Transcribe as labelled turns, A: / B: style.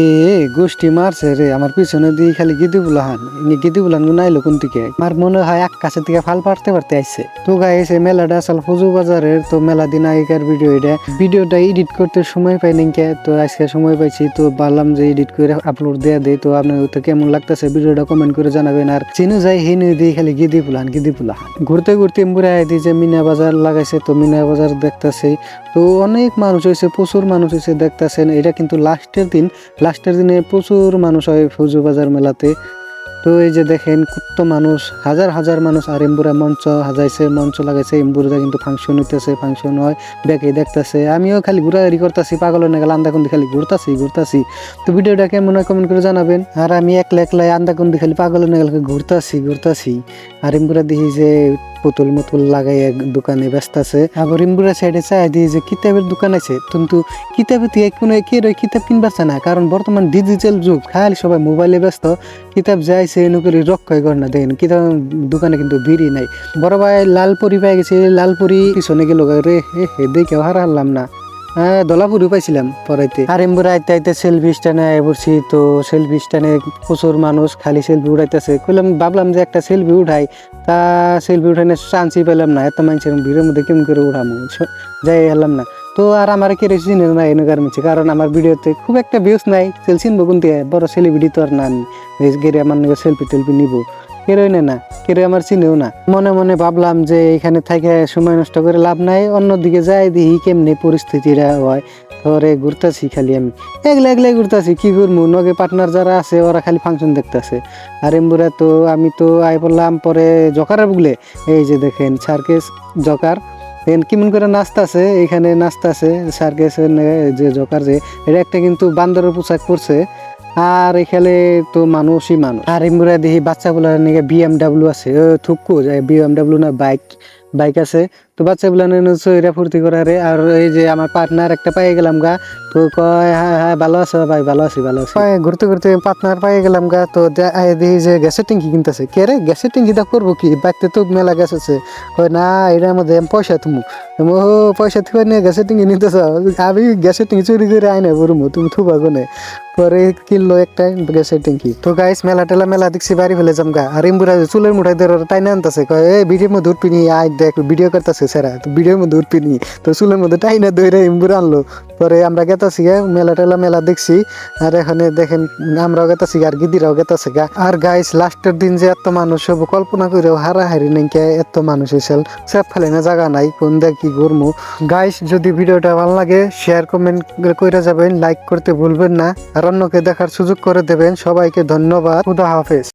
A: এ গোষ্ঠী মারছে রে, আমার পিছনে দিয়ে খালি গিদি বুলাহান। ইনি গিদি বুলানগুলো আইলো কোন থেকে আমার মনে হয় এক কাছে থেকে ফাল পারতে পারতে আইছে। তো গাইস এই মেলাটা আসল ফুজু বাজারের, তো মেলা দিন আগেকার ভিডিও এটা। ভিডিওটা এডিট করতে সময় পাই নাই কে, তো আজকে সময় পাইছি, তো ভাবলাম যে এডিট করে আপলোড দেয়া দেই। তো আপনার তো কেমন লাগতেছে ভিডিওটা কমেন্ট করে জানাবেন। আর চিনু যাই হিনু দিয়ে খালি গিদি ফুলান গিদি ফুলাহান ঘুরতে ঘুরতে মুড়ে আইদি যে মিনা বাজার লাগাইছে, তো মিনা বাজার দেখতেছে। তো অনেক মানুষ হয়েছে, প্রচুর মানুষ হয়েছে দেখতেছেন। এটা কিন্তু লাস্টের দিন, লাস্টের দিনে প্রচুর মানুষ হয় ফৌজু বাজার মেলাতে। তো এই যে দেখেন কত মানুষ, হাজার হাজার মানুষ আর এম্বুরা মঞ্চ হাজাইছে মঞ্চ লাগাইছে এম্বুরা কিন্তু ফাংশন হইতেছে ফাংশন হয় ব্যাকে দেখতেছে। আমিও খালি ঘুরাঘুরি করতেছি পাগল হয়ে গেলে আন্দাকুন্দি খালি ঘুরতাছি ঘুরতাছি। তো ভিডিওটা কেমন হয় কমেন্ট করে জানাবেন। আর আমি একলা একলাই আন্দাকুন্দি খালি পাগল হয়ে গেল ঘুরতাছি ঘুরতাছি। আর এম্বুরা দেখি যে পুতুল মুতুল লাগাইয়া দোকানে ব্যস্ত আছে। আবার ইমবুরা সাইডে চাই দিয়ে যে কিতাবের দোকান আছে, কিন্তু কিতাবে তুই কোনো একে কিতাব কিনবার না, কারণ বর্তমান ডিজিটাল যুগ, খালি সবাই মোবাইলে ব্যস্ত, কিতাব যাইছে এনুকরি রক্ষয় কর না, দেখেন কিতাব দোকানে কিন্তু ভিড়ই নাই। বড় ভাই লালপুরি পাই গেছে, লালপুরি পিছনে গেল, রে, হে হে, দেখে হারা হারলাম না। হ্যাঁ দলাপুরি পাইছিলাম পরাইতে আর এমবুরা আইতে আইতে সেলফি স্ট্যান্ডে পড়ছি তো সেলফি স্ট্যান্ডে প্রচুর মানুষ খালি সেলফি উঠাইতেছে কইলাম, ভাবলাম যে একটা সেলফি উঠাই। তা সেলফি উঠাইনে চান্সই পেলাম না, এত মানুষের ভিড়ের মধ্যে কেমন করে উঠামো যাই হেলাম না। তো আর আমার কে রেসি না এনে কারণ কারণ আমার ভিডিওতে খুব একটা ভিউজ নাই। সেল চিনবো কোনতে বড় সেলিব্রিটি তো আর না আমি গেরে আমার সেলফি টেলফি নিবো। কেরোই না কেরোই আমার চিনেও না। মনে মনে ভাবলাম যে এখানে থেকে সময় নষ্ট করে লাভ নাই, অন্যদিকে যাই দেখি কেমনি পরিস্থিতিটা হয়। ধরে ঘুরতেছি খালি আমি। একলা একলাই ঘুরতেছি, কি করব নগে পার্টনার যারা আছে, ওরা খালি ফাংশন দেখতেছে। আর এমবুরা তো, আমি তো আই বললাম পরে জকারের বুগলে। এই যে দেখেন, সার্কেস, জকার। দেখেন কেমন করে নাচতাছে, এখানে নাচতাছে সার্কেস যে জকার যে, এটা একটা কিন্তু বান্দরের পোশাক পরছে। আর এখানে তো মানুষই মানুষ। আর এমরা দেখি বাচ্চাগুলার নাকি বিএমডাব্লিউ আছে। থুকু বিএমডাব্লিউ না, বাইক বাইক আছে। তো বাচ্চাগুলা নিয়ে চৈরা ফুর্তি করারে আর এই যে আমার পার্টনার একটা পাই গেলাম গা, তো কয় হ্যাঁ হ্যাঁ ভালো আছো ভাই, ভালো আছি ভালো আছি। ঘুরতে ঘুরতে পার্টনার পাই গেলাম গা, তো দেখি যে গ্যাসের ট্যাঙ্কি কিনতেছে। কে রে গ্যাসের ট্যাঙ্কিটা করব কি? বাইকতে তো মেলা গ্যাস আছে। কয়, না, এটার মধ্যে পয়সা তুমি। ও পয়সা থুবা নিয়ে গ্যাসের ট্যাঙ্কি নিতেছ? আমি গ্যাসের ট্যাঙ্কি চুরি করে আয় না তুমি থুবা কোনে? পরে কিনলো একটা গ্যাসের ট্যাঙ্কি তো গাইস মেলা টেলা মেলা দেখছি, বাড়ি ফেলে যাম গা। আর ইমবুরা চুলের মুঠাই ধরে টাইনে আনতেছে। কয়, এই ভিডিওর মধ্যে উঠবি নি, আয় দেখ ভিডিও করতেছে সেরা তো ভিডিওর মধ্যে উঠবি নি। তো চুলের মধ্যে টাইনে ধরে ইমবুরা আনলো। পরে আমরা গেতাছি গা, মেলা টেলা মেলা দেখছি। আর এখানে দেখেন, আমরাও গেতাছি আর গিদিরাও গেতাছে গা। আর গাইস লাস্টের দিন যে এত মানুষ সব কল্পনা করেও হারাহারি নাকি এত মানুষ এসেল সব ফেলে না জায়গা নাই, কোন দেখ কি করব গাইস যদি ভিডিওটা ভালো লাগে শেয়ার কমেন্ট করে যাবেন লাইক করতে ভুলবেন না। আর অন্যকে দেখার সুযোগ করে দেবেন। সবাইকে ধন্যবাদ। খুদা হাফেজ।